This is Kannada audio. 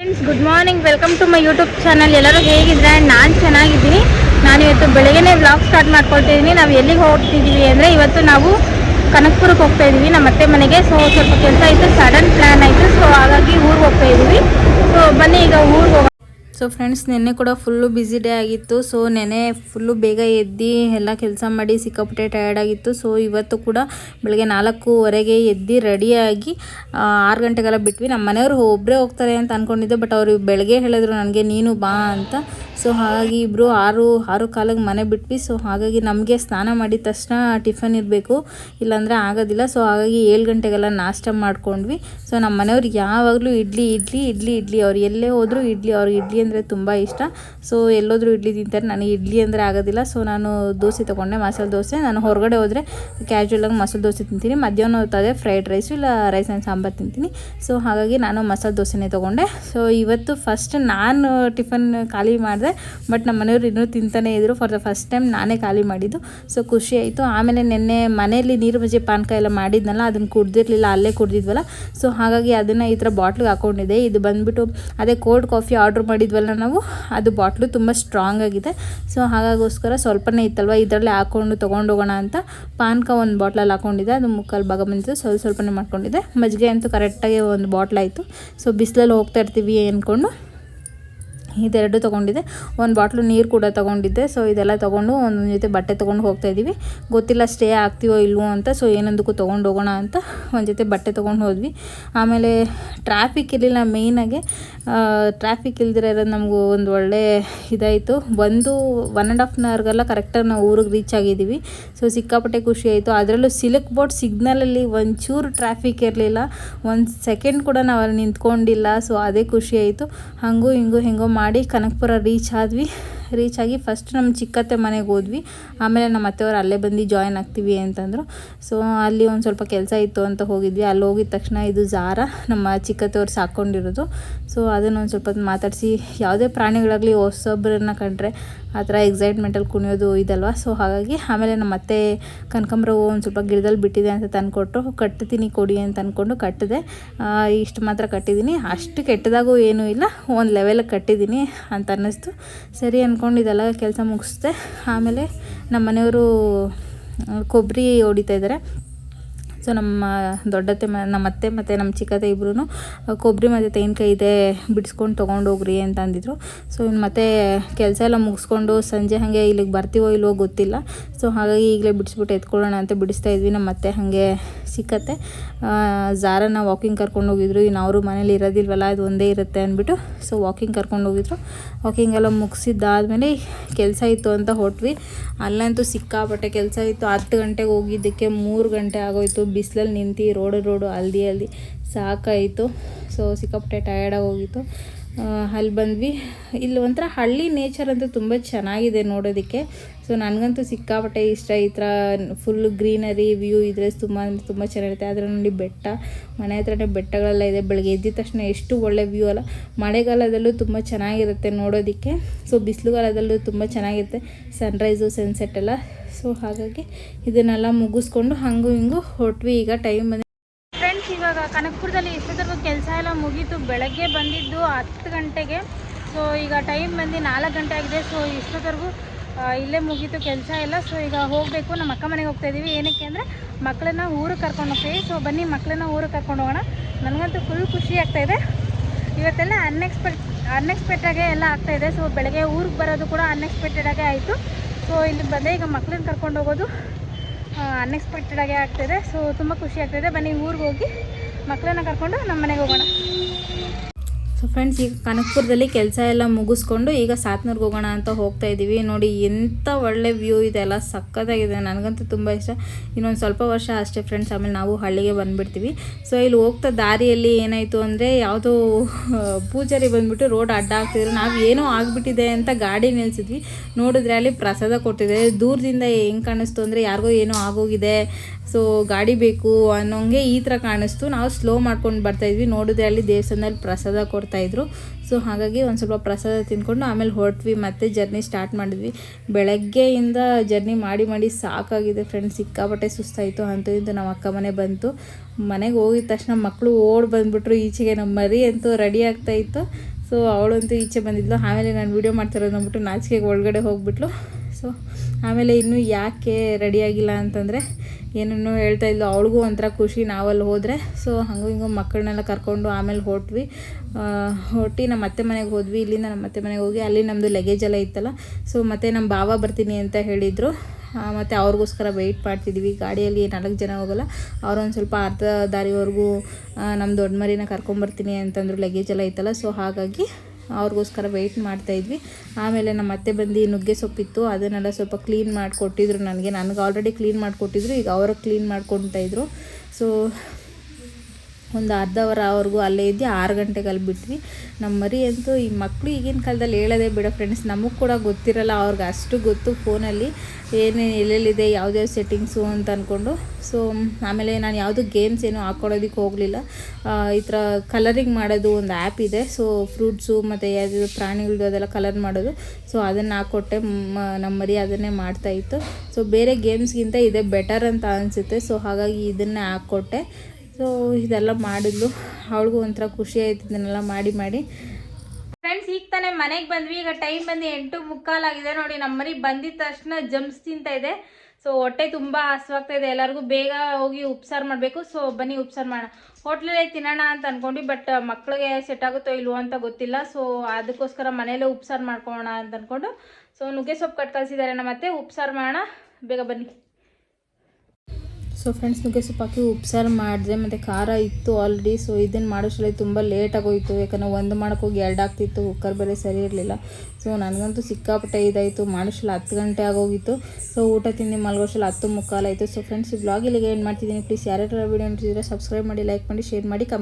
Friends good morning welcome to my YouTube channel ಎಲ್ಲರೂ ಹೇಗಿದ್ರೆ ನಾನು ಚೆನ್ನಾಗಿದ್ದೀನಿ. ನಾನು ಇವತ್ತು ಬೆಳಗ್ಗೆನೇ ವ್ಲಾಗ್ ಸ್ಟಾರ್ಟ್ ಮಾಡ್ಕೊಳ್ತಿದ್ದೀನಿ ನಾವು ಎಲ್ಲಿಗೆ ಹೋಗ್ತಿದ್ದೀವಿ ಅಂದರೆ ಇವತ್ತು ನಾವು ಕನಕಪುರಕ್ಕೆ ಹೋಗ್ತಾ ಇದ್ದೀವಿ. ನಮ್ಮ ಅತ್ತೆ ಮನೆಗೆ. ಸೊ ಸ್ವಲ್ಪ ಕೆಲಸ ಇತ್ತು ಸಡನ್ ಪ್ಲ್ಯಾನ್ ಆಯಿತು. ಸೊ ಹಾಗಾಗಿ ಊರಿಗೆ ಹೋಗ್ತಾ ಇದ್ದೀವಿ. ಸೊ ಬನ್ನಿ, ಈಗ ಊರಿಗೆ ಹೋಗೋಣ. ಸೊ ಫ್ರೆಂಡ್ಸ್ ನೆನ್ನೆ ಕೂಡ ಫುಲ್ಲು ಬ್ಯುಸಿ ಡೇ ಆಗಿತ್ತು. ಸೊ ನೆನೆ ಫುಲ್ಲು ಬೇಗ ಎದ್ದು ಎಲ್ಲ ಕೆಲಸ ಮಾಡಿ ಸಿಕ್ಕಾಪಟ್ಟೆ ಟಯರ್ಡ್ ಆಗಿತ್ತು. ಸೊ ಇವತ್ತು ಕೂಡ ಬೆಳಗ್ಗೆ ನಾಲ್ಕೂವರೆಗೆ ಎದ್ದು ರೆಡಿಯಾಗಿ ಆರು ಗಂಟೆಗೆಲ್ಲ ಬಿಟ್ವಿ. ನಮ್ಮ ಮನೆಯವರು ಒಬ್ಬರೇ ಹೋಗ್ತಾರೆ ಅಂತ ಅಂದ್ಕೊಂಡಿದ್ದೆ ಬಟ್ ಅವರು ಬೆಳಗ್ಗೆ ಹೇಳಿದ್ರು ನನಗೆ ನೀನು ಬಾ ಅಂತ. ಸೊ ಹಾಗಾಗಿ ಇಬ್ಬರು ಆರು ಆರು ಕಾಲಿಗೆ ಮನೆ ಬಿಟ್ವಿ. ಸೊ ಹಾಗಾಗಿ ನಮಗೆ ಸ್ನಾನ ಮಾಡಿದ ತಕ್ಷಣ ಟಿಫನ್ ಇರಬೇಕು. ಇಲ್ಲಾಂದರೆ ಆಗೋದಿಲ್ಲ. ಸೊ ಹಾಗಾಗಿ ಏಳು ಗಂಟೆಗೆಲ್ಲ ನಾಷ್ಟ ಮಾಡ್ಕೊಂಡ್ವಿ. ಸೊ ನಮ್ಮ ಮನೆಯವ್ರಿಗೆ ಯಾವಾಗಲೂ ಇಡ್ಲಿ ಇಡ್ಲಿ ಇಡ್ಲಿ ಇಡ್ಲಿ. ಅವ್ರು ಎಲ್ಲೇ ಹೋದರೂ ಇಡ್ಲಿ ಅವ್ರಿಗೆ ಇಡ್ಲಿ ಅಂದರೆ ತುಂಬ ಇಷ್ಟ. ಸೊ ಎಲ್ಲೋದ್ರೂ ಇಡ್ಲಿ ತಿಂತಾರೆ. ನನಗೆ ಇಡ್ಲಿ ಅಂದರೆ ಆಗೋದಿಲ್ಲ. ಸೊ ನಾನು ದೋಸೆ ತೊಗೊಂಡೆ, ಮಸಾಲೆ ದೋಸೆ. ನಾನು ಹೊರಗಡೆ ಹೋದರೆ ಕ್ಯಾಶುವಲಾಗಿ ಮಸಾಲೆ ದೋಸೆ ತಿಂತೀನಿ. ಮಧ್ಯಾಹ್ನ ಹೊತ್ತಾದರೆ ಫ್ರೈಡ್ ರೈಸು ಇಲ್ಲ ರೈಸ್ ಆ್ಯಂಡ್ ಸಾಂಬಾರು ತಿಂತೀನಿ. ಸೊ ಹಾಗಾಗಿ ನಾನು ಮಸಾಲೆ ದೋಸೆನೇ ತೊಗೊಂಡೆ. ಸೊ ಇವತ್ತು ಫಸ್ಟ್ ನಾನು ಟಿಫನ್ ಖಾಲಿ ಮಾಡಿದೆ. ಬಟ್ ನಮ್ಮ ಮನೆಯವರು ಇನ್ನೂ ತಿಂತಾನೆ ಇದ್ದರು ಫಾರ್ ದ ಫಸ್ಟ್ ಟೈಮ್ ನಾನೇ ಖಾಲಿ ಮಾಡಿದ್ದು. ಸೊ ಖುಷಿ ಆಯಿತು. ಆಮೇಲೆ ನಿನ್ನೆ ಮನೆಯಲ್ಲಿ ನೀರು ಬಜ್ಜಿ ಪಾನಕ ಎಲ್ಲ ಮಾಡಿದ್ನಲ್ಲ, ಅದನ್ನು ಕುಡ್ದಿರಲಿಲ್ಲ. ಅಲ್ಲೇ ಕುಡ್ದಿದ್ವಲ್ಲ. ಸೊ ಹಾಗಾಗಿ ಅದನ್ನು ಈ ಥರ ಬಾಟ್ಲಿಗೆ ಹಾಕ್ಕೊಂಡಿದ್ದೆ ಇದು ಬಂದುಬಿಟ್ಟು ಅದೇ ಕೋಲ್ಡ್ ಕಾಫಿ ಆರ್ಡ್ರ್ ಮಾಡಿದ್ವಲ್ಲ ನಾವು, ಅದು ಬಾಟ್ಲು ತುಂಬ ಸ್ಟ್ರಾಂಗ್ ಆಗಿದೆ. ಸೊ ಹಾಗಾಗೋಸ್ಕರ ಸ್ವಲ್ಪನೇ ಇತ್ತಲ್ವ? ಇದರಲ್ಲೇ ಹಾಕ್ಕೊಂಡು ತೊಗೊಂಡು ಹೋಗೋಣ ಅಂತ ಪಾನ್ಕ ಒಂದು ಬಾಟ್ಲಲ್ಲಿ ಹಾಕ್ಕೊಂಡಿದ್ದೆ ಅದು ಮುಕ್ಕಾಲು ಭಾಗ ಬಂದಿದ್ದು ಸ್ವಲ್ಪ ಸ್ವಲ್ಪನೇ ಮಾಡ್ಕೊಂಡಿದ್ದೆ. ಮಜ್ಜಿಗೆ ಅಂತೂ ಕರೆಕ್ಟಾಗಿ ಒಂದು ಬಾಟ್ಲಾಯಿತು ಸೊ ಬಿಸಿಲಲ್ಲಿ ಹೋಗ್ತಾ ಇರ್ತೀವಿ ಅಂದ್ಕೊಂಡು ಇದೆರಡು ತೊಗೊಂಡಿದ್ದೆ ಒಂದು ಬಾಟ್ಲು ನೀರು ಕೂಡ ತೊಗೊಂಡಿದ್ದೆ. ಸೊ ಇದೆಲ್ಲ ತೊಗೊಂಡು ಒಂದೊಂದು ಜೊತೆ ಬಟ್ಟೆ ತೊಗೊಂಡು ಹೋಗ್ತಾ ಇದ್ದೀವಿ. ಗೊತ್ತಿಲ್ಲ ಸ್ಟೇ ಆಗ್ತೀವೋ ಇಲ್ವೋ ಅಂತ ಸೊ ಏನೊಂದಕ್ಕೂ ತೊಗೊಂಡು ಹೋಗೋಣ ಅಂತ ಒಂದು ಜೊತೆ ಬಟ್ಟೆ ತೊಗೊಂಡು ಹೋದ್ವಿ. ಆಮೇಲೆ ಟ್ರಾಫಿಕ್ ಇರಲಿಲ್ಲ ಮೇಯ್ನಾಗೆ ಟ್ರಾಫಿಕ್ ಇಲ್ದಿರ ಇರೋದು ನಮಗೂ ಒಂದು ಒಳ್ಳೆ ಇದಾಯಿತು. ಒಂದು ಒನ್ ಆ್ಯಂಡ್ ಹಾಫ್ ಅವರ್ಗೆಲ್ಲ ಕರೆಕ್ಟಾಗಿ ನಾವು ಊರಿಗೆ ರೀಚ್ ಆಗಿದ್ದೀವಿ. ಸೊ ಸಿಕ್ಕಾಪಟ್ಟೆ ಖುಷಿ ಆಯಿತು. ಅದರಲ್ಲೂ ಸಿಲ್ಕ್ ಬೋರ್ಡ್ ಸಿಗ್ನಲಲ್ಲಿ ಒಂಚೂರು ಟ್ರಾಫಿಕ್ ಇರಲಿಲ್ಲ. ಒಂದು ಸೆಕೆಂಡ್ ಕೂಡ ನಾವು ಅಲ್ಲಿ ನಿಂತ್ಕೊಂಡಿಲ್ಲ. ಸೊ ಅದೇ ಖುಷಿ ಆಯಿತು. ಹಾಗೂ ಹಿಂಗೂ ಹೆಂಗೋ ಮಾಡಿ ಕನಕಪುರ ರೀಚ್ ಆದ್ವಿ. ರೀಚ್ ಆಗಿ ಫಸ್ಟ್ ನಮ್ಮ ಚಿಕ್ಕತ್ತೆ ಮನೆಗೆ ಹೋದ್ವಿ. ಆಮೇಲೆ ನಮ್ಮ ಅತ್ತೆಯವರು ಅಲ್ಲೇ ಬಂದು ಜಾಯ್ನ್ ಆಗ್ತೀವಿ ಅಂತಂದರು. ಸೊ ಅಲ್ಲಿ ಒಂದು ಸ್ವಲ್ಪ ಕೆಲಸ ಇತ್ತು ಅಂತ ಹೋಗಿದ್ವಿ. ಅಲ್ಲಿ ಹೋಗಿದ ತಕ್ಷಣ ಇದು ಜಾರ ನಮ್ಮ ಚಿಕ್ಕತ್ತೆಯವ್ರು ಸಾಕೊಂಡಿರೋದು ಸೊ ಅದನ್ನು ಒಂದು ಸ್ವಲ್ಪ ಮಾತಾಡಿಸಿ, ಯಾವುದೇ ಪ್ರಾಣಿಗಳಾಗಲಿ ಹೊಸೊಬ್ಬರನ್ನ ಕಂಡ್ರೆ ಆ ಥರ ಎಕ್ಸೈಟ್ಮೆಂಟಲ್ಲಿ ಕುಣಿಯೋದು ಇದಲ್ವ? ಸೊ ಹಾಗಾಗಿ ಆಮೇಲೆ ನಮ್ಮ ಅತ್ತೆ ಕನಕಾಂಬರ ಹೂವು ಒಂದು ಸ್ವಲ್ಪ ಗಿಡದಲ್ಲಿ ಬಿಟ್ಟಿದೆ ಅಂತ ತಂದುಕೊಟ್ರು. ಕಟ್ತೀನಿ ಕೊಡಿ ಅಂತ ಅಂದ್ಕೊಂಡು ಕಟ್ಟಿದೆ. ಇಷ್ಟು ಮಾತ್ರ ಕಟ್ಟಿದ್ದೀನಿ ಅಷ್ಟು ಕೆಟ್ಟದಾಗೂ ಏನೂ ಇಲ್ಲ. ಒಂದು ಲೆವೆಲಿಗೆ ಕಟ್ಟಿದ್ದೀನಿ ಅಂತ ಅನ್ನಿಸ್ತು. ಸರಿ ಅಂದ್ಕೊಂಡು ಇದೆಲ್ಲ ಕೆಲಸ ಮುಗಿಸ್ದೆ ಆಮೇಲೆ ನಮ್ಮ ಮನೆಯವರು ಕೊಬ್ಬರಿ ಹೊಡಿತಾ ಇದ್ದಾರೆ. ಸೊ ನಮ್ಮ ದೊಡ್ಡತ್ತೆ ಮ, ನಮ್ಮ ಅತ್ತೆ ಮತ್ತು ನಮ್ಮ ಚಿಕ್ಕತ್ತೆ ಇಬ್ಬರೂ ಕೊಬ್ಬರಿ ಮತ್ತು ತೆಂಗಿನಕಾಯಿ ಇದೆ, ಬಿಡಿಸ್ಕೊಂಡು ತೊಗೊಂಡು ಹೋಗ್ರಿ ಅಂತ ಅಂದಿದ್ರು. ಸೊ ಇನ್ನು ಮತ್ತೆ ಕೆಲಸ ಎಲ್ಲ ಮುಗಿಸ್ಕೊಂಡು ಸಂಜೆ ಹಾಗೆ ಇಲ್ಲಿಗೆ ಬರ್ತೀವೋ ಇಲ್ವೋ ಗೊತ್ತಿಲ್ಲ. ಸೊ ಹಾಗಾಗಿ ಈಗಲೇ ಬಿಡಿಸ್ಬಿಟ್ಟು ಎತ್ಕೊಳ್ಳೋಣ ಅಂತ ಬಿಡಿಸ್ತಾ ಇದ್ವಿ ನಮ್ಮ ಅತ್ತೆ ಹಾಗೆ ಸಿಕ್ಕತ್ತೆ ಜಾರನ ವಾಕಿಂಗ್ ಕರ್ಕೊಂಡು ಹೋಗಿದ್ರು. ಇನ್ನು ಅವರು ಮನೇಲಿ ಇರೋದಿಲ್ವಲ್ಲ, ಅದು ಒಂದೇ ಇರುತ್ತೆ ಅಂದ್ಬಿಟ್ಟು ಸೊ ವಾಕಿಂಗ್ ಕರ್ಕೊಂಡು ಹೋಗಿದ್ರು. ವಾಕಿಂಗ್ ಎಲ್ಲ ಮುಗಿಸಿದ್ದಾದಮೇಲೆ ಕೆಲಸ ಇತ್ತು ಅಂತ ಹೊಟ್ವಿ. ಅಲ್ಲಂತೂ ಸಿಕ್ಕಾಪಟ್ಟೆ ಕೆಲಸ ಇತ್ತು. ಹತ್ತು ಗಂಟೆಗೆ ಹೋಗಿದ್ದಕ್ಕೆ ಮೂರು ಗಂಟೆ ಆಗೋಯ್ತು. ಬಿಸಿಲಲ್ಲಿ ನಿಂತು ರೋಡು ರೋಡು ಅಲ್ದಿ ಅಲ್ದಿ ಸಾಕಾಯಿತು. ಸೊ ಸಿಕ್ಕಾಪಟ್ಟೆ ಟಯರ್ಡಾಗಿ ಹೋಗಿತ್ತು. ಅಲ್ಲಿ ಬಂದ್ವಿ. ಇಲ್ಲಿ ಒಂಥರ ಹಳ್ಳಿ ನೇಚರ್ ಅಂತೂ ತುಂಬ ಚೆನ್ನಾಗಿದೆ ನೋಡೋದಕ್ಕೆ. ಸೊ ನನಗಂತೂ ಸಿಕ್ಕಾಪಟ್ಟೆ ಇಷ್ಟ. ಈ ಥರ ಫುಲ್ ಗ್ರೀನರಿ ವ್ಯೂ ಇದ್ರೆ ತುಂಬ ತುಂಬ ಚೆನ್ನಾಗಿರುತ್ತೆ. ಆದರೆ ನೋಡಿ ಬೆಟ್ಟ, ಮನೆ ಹತ್ರನೇ ಬೆಟ್ಟಗಳೆಲ್ಲ ಇದೆ. ಬೆಳಗ್ಗೆ ಎದ್ದಿದ ತಕ್ಷಣ ಎಷ್ಟು ಒಳ್ಳೆ ವ್ಯೂ ಅಲ್ಲ. ಮಳೆಗಾಲದಲ್ಲೂ ತುಂಬ ಚೆನ್ನಾಗಿರುತ್ತೆ ನೋಡೋದಕ್ಕೆ. ಸೊ ಬಿಸಿಲುಗಾಲದಲ್ಲೂ ತುಂಬ ಚೆನ್ನಾಗಿರುತ್ತೆ. ಸನ್ರೈಸು ಸನ್ಸೆಟ್ ಎಲ್ಲ. ಸೊ ಹಾಗಾಗಿ ಇದನ್ನೆಲ್ಲ ಮುಗಿಸ್ಕೊಂಡು ಹಂಗೂ ಹಿಂಗೂ ಹೊಟ್ವಿ ಈಗ ಟೈಮ್ ಬಂದು ಇವಾಗ ಕನಕಪುರದಲ್ಲಿ ಇಷ್ಟೊತ್ತರೆಗೂ ಕೆಲಸ ಎಲ್ಲ ಮುಗೀತು. ಬೆಳಗ್ಗೆ ಬಂದಿದ್ದು ಹತ್ತು ಗಂಟೆಗೆ. ಸೊ ಈಗ ಟೈಮ್ ಬಂದು ನಾಲ್ಕು ಗಂಟೆ ಆಗಿದೆ. ಸೊ ಇಷ್ಟೊತ್ತರೆಗೂ ಇಲ್ಲೇ ಮುಗೀತು ಕೆಲಸ ಎಲ್ಲ. ಸೊ ಈಗ ಹೋಗಬೇಕು. ನಮ್ಮ ಅಕ್ಕ ಮನೆಗೆ ಹೋಗ್ತಾ ಇದ್ದೀವಿ ಏನಕ್ಕೆ ಅಂದರೆ, ಮಕ್ಕಳನ್ನ ಊರಿಗೆ ಕರ್ಕೊಂಡು ಹೋಗ್ತೀವಿ. ಸೊ ಬನ್ನಿ, ಮಕ್ಕಳನ್ನ ಊರಿಗೆ ಕರ್ಕೊಂಡು ಹೋಗೋಣ. ನನಗಂತೂ ಫುಲ್ ಖುಷಿ ಆಗ್ತಾ ಇದೆ. ಇವತ್ತೆಲ್ಲ ಅನ್ಎಕ್ಸ್ಪೆಕ್ಟ್ ಅನ್ಎಕ್ಸ್ಪೆಕ್ಟಾಗೆ ಎಲ್ಲ ಆಗ್ತಾ ಇದೆ. ಸೊ ಬೆಳಗ್ಗೆ ಊರಿಗೆ ಬರೋದು ಕೂಡ ಅನ್ಎಕ್ಸ್ಪೆಕ್ಟೆಡಾಗೆ ಆಯಿತು. ಸೊ ಇಲ್ಲಿ ಬಂದೆ. ಈಗ ಮಕ್ಕಳನ್ನ ಕರ್ಕೊಂಡು ಹೋಗೋದು. ಅನ್ಎಕ್ಸ್ಪೆಕ್ಟೆಡಾಗೆ ಆಗ್ತಿದೆ ಸೊ ತುಂಬ ಖುಷಿ ಆಗ್ತಿದೆ ಬನ್ನಿ ಊರಿಗೆ ಹೋಗಿ ಮಕ್ಕಳನ್ನ ಕರ್ಕೊಂಡು ನಮ್ಮ ಮನೆಗೆ ಹೋಗೋಣ. ಸೊ ಫ್ರೆಂಡ್ಸ್ ಈಗ ಕನಕಪುರದಲ್ಲಿ ಕೆಲಸ ಎಲ್ಲ ಮುಗಿಸ್ಕೊಂಡು ಈಗ ಸಾತ್ನೂರ್ಗೆ ಹೋಗೋಣ ಅಂತ ಹೋಗ್ತಾ ಇದ್ದೀವಿ ನೋಡಿ ಎಂಥ ಒಳ್ಳೆ ವ್ಯೂ ಇದೆ ಅಲ್ಲ, ಸಕ್ಕತ್ತಾಗಿದೆ. ನನಗಂತೂ ತುಂಬ ಇಷ್ಟ. ಇನ್ನೊಂದು ಸ್ವಲ್ಪ ವರ್ಷ ಅಷ್ಟೇ ಫ್ರೆಂಡ್ಸ್ ಆಮೇಲೆ ನಾವು ಹಳ್ಳಿಗೆ ಬಂದುಬಿಡ್ತೀವಿ. ಸೊ ಇಲ್ಲಿ ಹೋಗ್ತಾ ದಾರಿಯಲ್ಲಿ ಏನಾಯಿತು ಅಂದರೆ ಯಾವುದೋ ಪೂಜಾರಿ ಬಂದುಬಿಟ್ಟು ರೋಡ್ ಅಡ್ಡ ಆಗ್ತಿದ್ರು ನಾವು ಏನೋ ಆಗಿಬಿಟ್ಟಿದೆ ಅಂತ ಗಾಡಿ ನಿಲ್ಸಿದ್ವಿ. ನೋಡಿದ್ರೆ ಅಲ್ಲಿ ಪ್ರಸಾದ ಕೊಟ್ಟಿದೆ ದೂರದಿಂದ ಹೆಂಗೆ ಕಾಣಿಸ್ತು ಅಂದರೆ ಯಾರಿಗೋ ಏನೋ ಆಗೋಗಿದೆ. ಸೊ ಗಾಡಿ ಬೇಕು ಅನ್ನೋಂಗೆ ಈ ಥರ ಕಾಣಿಸ್ತು. ನಾವು ಸ್ಲೋ ಮಾಡ್ಕೊಂಡು ಬರ್ತಾಯಿದ್ವಿ ನೋಡಿದ್ರೆ ಅಲ್ಲಿ ದೇವಸ್ಥಾನದಲ್ಲಿ ಪ್ರಸಾದ ಕೊಡ್ತಾಯಿದ್ರು ಸೊ ಹಾಗಾಗಿ ಒಂದು ಸ್ವಲ್ಪ ಪ್ರಸಾದ ತಿಂದ್ಕೊಂಡು ಆಮೇಲೆ ಹೊರಟ್ವಿ. ಮತ್ತೆ ಜರ್ನಿ ಸ್ಟಾರ್ಟ್ ಮಾಡಿದ್ವಿ. ಬೆಳಗ್ಗೆಯಿಂದ ಜರ್ನಿ ಮಾಡಿ ಮಾಡಿ ಸಾಕಾಗಿದೆ ಫ್ರೆಂಡ್ಸ್ ಸಿಕ್ಕಾಪಟ್ಟೆ ಸುಸ್ತಾಯಿತು ಅಂತೂ ನಮ್ಮ ಅಕ್ಕ ಮನೆ ಬಂತು. ಮನೆಗೆ ಹೋಗಿದ ತಕ್ಷಣ ಮಕ್ಕಳು ಓಡ್ ಬಂದುಬಿಟ್ರು. ಈಚೆಗೆ ನಮ್ಮ ಮರಿ ಅಂತೂ ರೆಡಿ ಆಗ್ತಾಯಿತ್ತು ಸೊ ಅವಳಂತೂ ಈಚೆ ಬಂದಿದ್ಲು. ಆಮೇಲೆ ನಾನು ವೀಡಿಯೋ ಮಾಡ್ತಿರೋದು ಅಂದ್ಬಿಟ್ಟು ನಾಚಿಕೆಗೆ ಒಳಗಡೆ ಹೋಗ್ಬಿಟ್ಲು. ಸೊ, ಆಮೇಲೆ ಇನ್ನೂ ಯಾಕೆ ರೆಡಿಯಾಗಿಲ್ಲ ಅಂತಂದರೆ ಏನನ್ನೂ ಹೇಳ್ತಾ ಇದ್ಲು, ಅವಳಿಗೂ ಒಂಥರ ಖುಷಿ ನಾವಲ್ಲಿ ಹೋದರೆ. ಸೊ, ಹಂಗೂ ಹಿಂಗೂ ಮಕ್ಕಳನ್ನೆಲ್ಲ ಕರ್ಕೊಂಡು ಆಮೇಲೆ ಹೊರಟ್ವಿ. ಹೊಟ್ಟಿ ನಮ್ಮ ಅತ್ತೆ ಮನೆಗೆ ಹೋದ್ವಿ. ಇಲ್ಲಿಂದ ನಮ್ಮ ಅತ್ತೆ ಮನೆಗೆ ಹೋಗಿ, ಅಲ್ಲಿ ನಮ್ಮದು ಲಗೇಜ್ ಎಲ್ಲ ಇತ್ತಲ್ಲ. ಸೊ, ಮತ್ತೆ ನಮ್ಮ ಬಾವ ಬರ್ತೀನಿ ಅಂತ ಹೇಳಿದರು. ಮತ್ತು ಅವ್ರಿಗೋಸ್ಕರ ವೆಯ್ಟ್ ಮಾಡ್ತಿದ್ವಿ. ಗಾಡಿಯಲ್ಲಿ ನಾಲ್ಕು ಜನ ಹೋಗಲ್ಲ. ಅವ್ರೊಂದು ಸ್ವಲ್ಪ ಅರ್ಧ ದಾರಿವರೆಗೂ ನಮ್ಮ ದೊಡ್ಡ ಮರಿನ ಕರ್ಕೊಂಬರ್ತೀನಿ ಅಂತಂದ್ರು ಲಗೇಜ್ ಎಲ್ಲ ಇತ್ತಲ್ಲ. ಸೊ, ಹಾಗಾಗಿ ಅವ್ರಿಗೋಸ್ಕರ ವೆಯ್ಟ್ ಮಾಡ್ತಾಯಿದ್ವಿ ಆಮೇಲೆ ನಮ್ಮ ಅತ್ತೆ ಬಂದು ನುಗ್ಗೆ ಸೊಪ್ಪಿತ್ತು. ಅದನ್ನೆಲ್ಲ ಸ್ವಲ್ಪ ಕ್ಲೀನ್ ಮಾಡಿಕೊಟ್ಟಿದ್ರು ನನಗೆ. ನನಗೆ ಆಲ್ರೆಡಿ ಕ್ಲೀನ್ ಮಾಡಿಕೊಟ್ಟಿದ್ರು. ಈಗ ಅವರು ಕ್ಲೀನ್ ಮಾಡ್ಕೊತಾಯಿದ್ರು ಸೊ ಒಂದು ಅರ್ಧ ಅವರ್ ಅವ್ರಿಗೂ ಅಲ್ಲೇ ಇದ್ದು ಆರು ಗಂಟೆಗೆ ಅಲ್ಲಿ ಬಿಟ್ವಿ. ನಮ್ಮ ಮರಿ ಅಂತೂ ಈ ಮಕ್ಕಳು ಈಗಿನ ಕಾಲದಲ್ಲಿ ಹೇಳೋದೇ ಬಿಡ ಫ್ರೆಂಡ್ಸ್ ನಮಗೆ ಕೂಡ ಗೊತ್ತಿರಲ್ಲ, ಅವ್ರಿಗೆ ಅಷ್ಟು ಗೊತ್ತು ಫೋನಲ್ಲಿ. ಏನೇನು ಎಲ್ಲೆಲ್ಲಿದೆ, ಯಾವ್ದ್ಯಾವ ಸೆಟ್ಟಿಂಗ್ಸು ಅಂತ ಅಂದ್ಕೊಂಡು ಸೊ ಆಮೇಲೆ ನಾನು ಯಾವುದು ಗೇಮ್ಸ್ ಏನು ಹಾಕ್ಕೊಳ್ಳೋದಕ್ಕೆ ಹೋಗಲಿಲ್ಲ. ಈ ಥರ ಕಲರಿಂಗ್ ಮಾಡೋದು ಒಂದು ಆ್ಯಪ್ ಇದೆ. ಸೊ ಫ್ರೂಟ್ಸು ಮತ್ತು ಯಾವ್ದು ಪ್ರಾಣಿಗಳದ್ದು ಅದೆಲ್ಲ ಕಲರ್ ಮಾಡೋದು. ಸೊ ಅದನ್ನು ಹಾಕ್ಕೊಟ್ಟೆ ನಮ್ಮ ಮರಿ ಅದನ್ನೇ ಮಾಡ್ತಾಯಿತ್ತು ಸೊ ಬೇರೆ ಗೇಮ್ಸ್ಗಿಂತ ಇದೇ ಬೆಟರ್ ಅಂತ ಅನಿಸುತ್ತೆ. ಸೊ ಹಾಗಾಗಿ ಇದನ್ನೇ ಹಾಕ್ಕೊಟ್ಟೆ ಸೊ ಇದೆಲ್ಲ ಮಾಡಿದ್ಲು. ಅವಳಿಗೂ ಒಂಥರ ಖುಷಿ ಆಯ್ತು ಇದನ್ನೆಲ್ಲ ಮಾಡಿ ಮಾಡಿ. ಫ್ರೆಂಡ್ಸ್ ಈಗ ತಾನೇ ಮನೆಗೆ ಬಂದ್ವಿ. ಈಗ ಟೈಮ್ ಬಂದು ಎಂಟು ಮುಕ್ಕಾಲಾಗಿದೆ ನೋಡಿ ನಮ್ಮ ಮರಿ ಬಂದಿದ ತಕ್ಷಣ ಜಂಪ್ಸ್ ತಿಂತ ಇದೆ. ಸೊ ಹೊಟ್ಟೆ ತುಂಬ ಹಸುವಾಗ್ತಾ ಇದೆ. ಎಲ್ಲರಿಗೂ ಬೇಗ ಹೋಗಿ ಉಪ್ಸಾರು ಮಾಡಬೇಕು. ಸೊ ಬನ್ನಿ ಉಪ್ಸಾರು ಮಾಡೋಣ ಹೋಟ್ಲಲ್ಲೇ ತಿನ್ನೋಣ ಅಂತ ಅಂದ್ಕೊಂಡು ಬಟ್ ಮಕ್ಕಳಿಗೆ ಸೆಟ್ ಆಗುತ್ತೋ ಇಲ್ವೋ ಅಂತ ಗೊತ್ತಿಲ್ಲ. ಸೊ ಅದಕ್ಕೋಸ್ಕರ ಮನೇಲೇ ಉಪ್ಸಾರು ಮಾಡ್ಕೊಳ್ಳೋಣ ಅಂತ ಅಂದ್ಕೊಂಡು ಸೊ ನುಗ್ಗೆ ಸೊಪ್ಪು ಕಟ್ ಕಳಿಸಿದ್ದಾರೆ. ನಮ್ಮ ಮತ್ತೆ ಉಪ್ಸಾರು ಮಾಡೋಣ. ಬೇಗ ಬನ್ನಿ. ಸೊ ಫ್ರೆಂಡ್ಸ್ ನುಗ್ಗೆ ಸೊಪ್ಪು ಹಾಕಿ ಉಪ್ಸಾರು ಮಾಡಿದೆ, ಮತ್ತು ಖಾರ ಇತ್ತು ಆಲ್ರೆಡಿ ಸೊ ಇದನ್ನು ಮಾಡೋಷ್ಟರಲ್ಲಿ ತುಂಬ ಲೇಟ್ ಆಗೋಯ್ತು. ಯಾಕಂದರೆ ಒಂದು ಮಾಡೋಕ್ಕೋಗಿ ಎರಡು ಆಗ್ತಿತ್ತು. ಕುಕ್ಕರ್ ಬೇರೆ ಸರಿ ಇರಲಿಲ್ಲ. ಸೊ ನನಗಂತೂ ಸಿಕ್ಕಾಪಟ್ಟೆ ಇದಾಯಿತು. ಮಾಡೋಷ್ಟರಲ್ಲಿ ಹತ್ತು ಗಂಟೆ ಆಗೋಗಿತ್ತು. ಸೊ ಊಟ ತಿಂದು ಮಲಗೋಷ್ಟರಲ್ಲಿ ಹತ್ತು ಮುಕ್ಕಾಲಾಯಿತು ಸೊ ಫ್ರೆಂಡ್ಸ್ ಈ ಬ್ಲಾಗ್ ಇಲ್ಲಿಗೆ ಏನು ಮಾಡ್ತಿದ್ದೀನಿ. ಪ್ಲೀಸ್ ಯಾರ್ಯಾರ ವೀಡಿಯೋ ನೋಡ್ತಿದ್ದೀರಾ ಸಬ್ಸ್ಕ್ರೈಬ್ ಮಾಡಿ ಲೈಕ್ ಮಾಡಿ ಶೇರ್ ಮಾಡಿ ಕಮೆಂಟ್